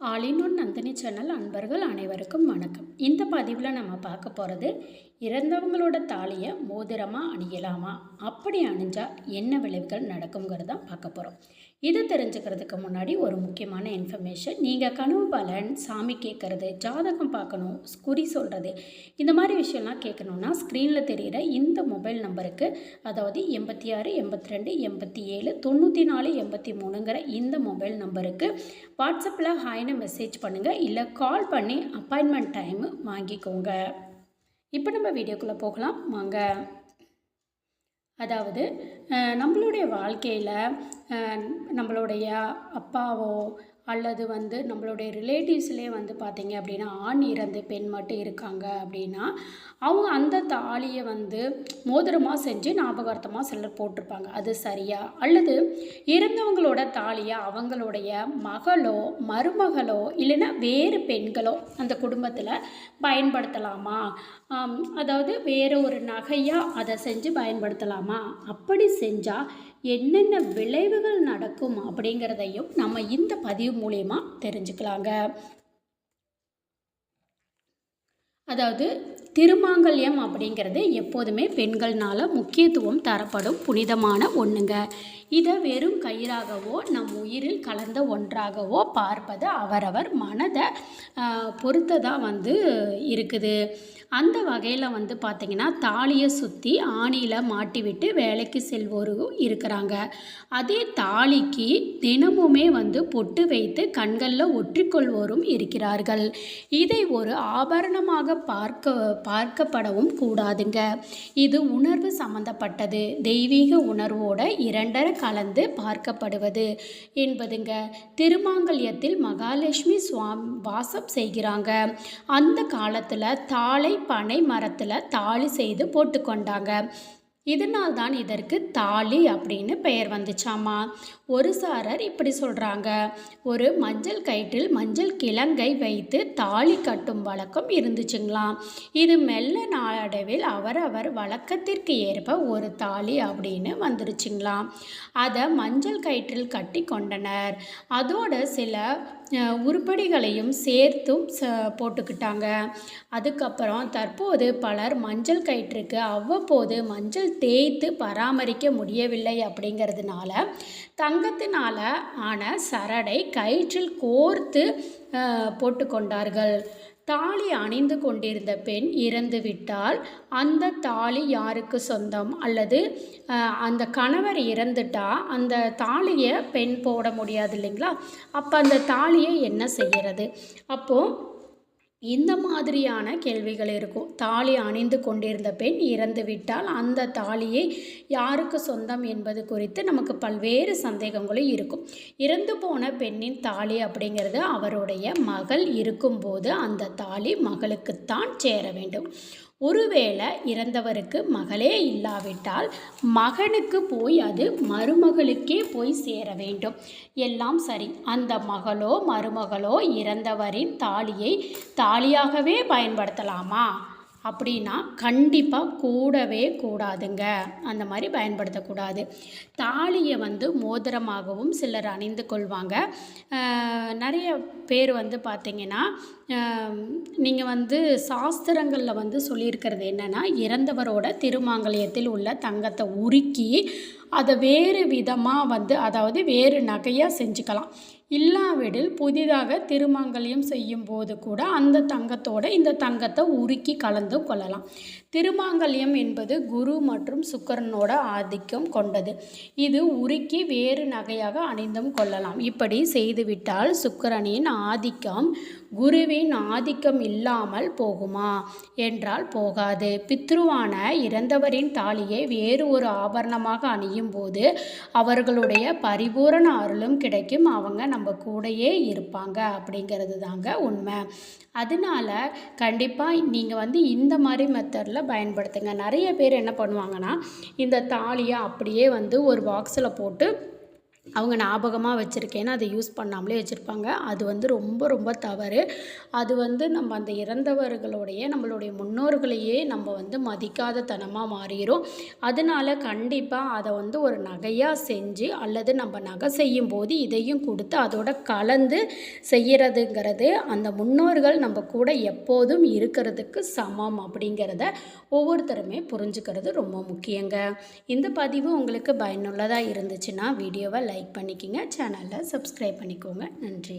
ஆலினோன் Nandini channel அன்பர்கள் அனைவருக்கும் வணக்கம். இந்த பதிவில் நம்ம பார்க்க போகிறது இறந்தவங்களோட தாலியை மோதிரமாக அணியலாமா? அப்படி அணிஞ்சால் என்ன விளைவுகள் நடக்குங்கிறத பார்க்க போகிறோம் இதை தெரிஞ்சுக்கிறதுக்கு முன்னாடி ஒரு முக்கியமான இன்ஃபர்மேஷன் நீங்கள் கனவு பலன் சாமி கேட்குறது ஜாதகம் பார்க்கணும் குறி சொல்கிறது இந்த மாதிரி விஷயம்லாம் கேட்கணுன்னா ஸ்க்ரீனில் தெரிகிற இந்த மொபைல் நம்பருக்கு அதாவது எண்பத்தி ஆறு எண்பத்தி ரெண்டு எண்பத்தி ஏழு தொண்ணூற்றி நாலு எண்பத்தி மூணுங்கிற இந்த மொபைல் நம்பருக்கு வாட்ஸ்அப்பில் ஹாய்னு மெசேஜ் பண்ணுங்கள் இல்லை கால் பண்ணி அப்பாயின்மெண்ட் டைம் வாங்கிக்கோங்க. இப்போ நம்ம வீடியோக்குள்ளே போகலாம். வாங்க. அதாவது நம்மளுடைய வாழ்க்கையில் நம்மளுடைய அப்பாவோ அல்லது வந்து நம்மளுடைய ரிலேட்டிவ்ஸ்லேயே வந்து பார்த்திங்க அப்படின்னா ஆண் இறந்து பெண் மட்டும் இருக்காங்க அப்படின்னா அவங்க அந்த தாலியை வந்து மோதிரமாக செஞ்சு ஞாபகார்த்தமாக சிலர் போட்டிருப்பாங்க. அது சரியா? அல்லது இறந்தவங்களோட தாலியை அவங்களுடைய மகளோ மருமகளோ இல்லைன்னா வேறு பெண்களோ அந்த குடும்பத்தில் பயன்படுத்தலாமா? அதாவது வேறு ஒரு நகையாக அதை செஞ்சு பயன்படுத்தலாமா? அப்படி செஞ்சால் என்னென்ன விளைவுகள் நடக்கும் அப்படிங்கிறதையும் நம்ம இந்த பதிவு மூலயமா தெரிஞ்சுக்கலாங்க. அதாவது திருமாங்கல்யம் அப்படிங்கிறது எப்போதுமே பெண்கள்னால முக்கியத்துவம் தரப்படும் புனிதமான ஒன்றுங்க இதை வெறும் கயிறாகவோ நம் உயிரில் கலந்த ஒன்றாகவோ பார்ப்பது அவரவர் மனதை பொறுத்ததாக வந்து இருக்குது. அந்த வகையில் வந்து பார்த்திங்கன்னா தாலியை சுற்றி ஆணியில் மாட்டிவிட்டு வேலைக்கு செல்வோரும் இருக்கிறாங்க. அதே தாலிக்கு தினமுமே வந்து பொட்டு வைத்து கண்களில் ஒற்றிக்கொள்வோரும் இருக்கிறார்கள். இதை ஒரு ஆபரணமாக பார்க்க பார்க்கப்படவும் கூடாதுங்க. இது உணர்வு சம்பந்தப்பட்டது. தெய்வீக உணர்வோட இரண்டரை கலந்து பார்க்கப்படுவது என்பதுங்க. திருமாங்கல்யத்தில் மகாலட்சுமி சுவாமி வாசம் செய்கிறாங்க. அந்த காலத்தில் தாளை பனை மரத்தில் தாலி செய்து போட்டுக்கொண்டாங்க. இதனால் தான் இதற்கு தாலி அப்படின்னு பெயர் வந்துச்சாமா? ஒரு சாரர் இப்படி சொல்கிறாங்க ஒரு மஞ்சள் கயிற்றில் மஞ்சள் கிழங்கை வைத்து தாலி கட்டும் வழக்கம் இருந்துச்சுங்களாம் இது மெல்ல நாளடைவில் அவரவர் வழக்கத்திற்கு ஏற்ப ஒரு தாலி அப்படின்னு வந்துருச்சுங்களாம் அதை மஞ்சள் கயிற்றில் கட்டி கொண்டனர். அதோட சில உருப்படிகளையும் சேர்த்தும் ச போட்டுக்கிட்டாங்க. அதுக்கப்புறம் தற்போது பலர் மஞ்சள் கயிற்றுக்கு அவ்வப்போது மஞ்சள் தேய்த்து பராமரிக்க முடியவில்லை அப்படிங்கிறதுனால தங்கத்தினால ஆன சரடை கயிற்றில் கோர்த்து போட்டுக்கொண்டார்கள். தாலி அணிந்து கொண்டிருந்த பெண் இறந்து விட்டால் அந்த தாலி யாருக்கு சொந்தம்? அல்லது அந்த கணவர் இறந்துட்டா அந்த தாலியை பெண் போட முடியாது இல்லைங்களா? அப்போ அந்த தாலியை என்ன செய்கிறது அப்போது இந்த மாதிரியான கேள்விகள் இருக்கும். தாலி அணிந்து கொண்டிருந்த பெண் இறந்துவிட்டால் அந்த தாலியை யாருக்கு சொந்தம் என்பது குறித்து நமக்கு பல்வேறு சந்தேகங்களும் இருக்கும். இறந்து போன பெண்ணின் தாலி அப்படிங்கிறது அவருடைய மகள் இருக்கும்போது அந்த தாலி மகளுக்குத்தான் சேர வேண்டும். ஒருவேளை இறந்தவருக்கு மகளே இல்லாவிட்டால் மகனுக்கு போய் அது மருமகளுக்கே போய் சேர வேண்டும். எல்லாம் சரி. அந்த மகளோ மருமகளோ இறந்தவரின் தாலியை தாலியாகவே பயன்படுத்தலாமா? அப்படின்னா கண்டிப்பாக கூடவே கூடாதுங்க. அந்த மாதிரி பயன்படுத்தக்கூடாது. தாலியை வந்து மோதிரமாகவும் சிலர் அணிந்து கொள்வாங்க. நிறைய பேர் வந்து பார்த்திங்கன்னா நீங்கள் வந்து சாஸ்திரங்களில் வந்து சொல்லியிருக்கிறது என்னென்னா இறந்தவரோட திருமாங்கல்யத்தில் உள்ள தங்கத்தை உருக்கி அதை வேறு விதமாக வந்து அதாவது வேறு நகையாக செஞ்சுக்கலாம். இல்லாவிடில் புதிதாக திருமங்கலியம் செய்யும் போது கூட அந்த தங்கத்தோடு இந்த தங்கத்தை உருக்கி கலந்து கொள்ளலாம். திருமாங்கல்யம் என்பது குரு மற்றும் சுக்கரனோட ஆதிக்கம் கொண்டது. இது உருக்கி வேறு நகையாக அணிந்தும் கொள்ளலாம். இப்படி செய்துவிட்டால் சுக்கரனின் ஆதிக்கம் குருவின் ஆதிக்கம் இல்லாமல் போகுமா? என்றால் போகாது. பித்ருவான இறந்தவரின் தாலியை வேறு ஒரு ஆபரணமாக அணியும் போது அவர்களுடைய பரிபூரண அருளும் கிடைக்கும். அவங்க நம்ம கூடயே இருப்பாங்க அப்படிங்கிறது தாங்க உண்மை. அதனால கண்டிப்பாக நீங்கள் வந்து இந்த மாதிரி மெத்தடில் பயன்படுத்துங்க. நிறைய பேர் என்ன பண்ணுவாங்கன்னா இந்த தாலியை அப்படியே வந்து ஒரு பாக்ஸில் போட்டு அவங்க ஞாபகமாக வச்சுருக்கேன்னு அதை யூஸ் பண்ணாமலே வச்சுருப்பாங்க. அது வந்து ரொம்ப ரொம்ப தவறு. அது வந்து நம்ம அந்த இறந்தவர்களுடைய நம்மளுடைய முன்னோர்களையே நம்ம வந்து மதிக்காத தனமாக மாறிடும் அதனால கண்டிப்பாக அதை வந்து ஒரு நகையாக செஞ்சு அல்லது நம்ம நகை செய்யும் போது இதையும் கொடுத்து அதோட கலந்து செய்கிறதுங்கிறது அந்த முன்னோர்கள் நம்ம கூட எப்போதும் இருக்கிறதுக்கு சமம் அப்படிங்கிறத ஒவ்வொருத்தருமே புரிஞ்சுக்கிறது ரொம்ப முக்கியங்க. இந்த பதிவு உங்களுக்கு பயனுள்ளதாக இருந்துச்சுன்னா வீடியோவை லைக் பண்ணிக்கோங்க சேனலில் சப்ஸ்கிரைப் பண்ணிக்கோங்க. நன்றி.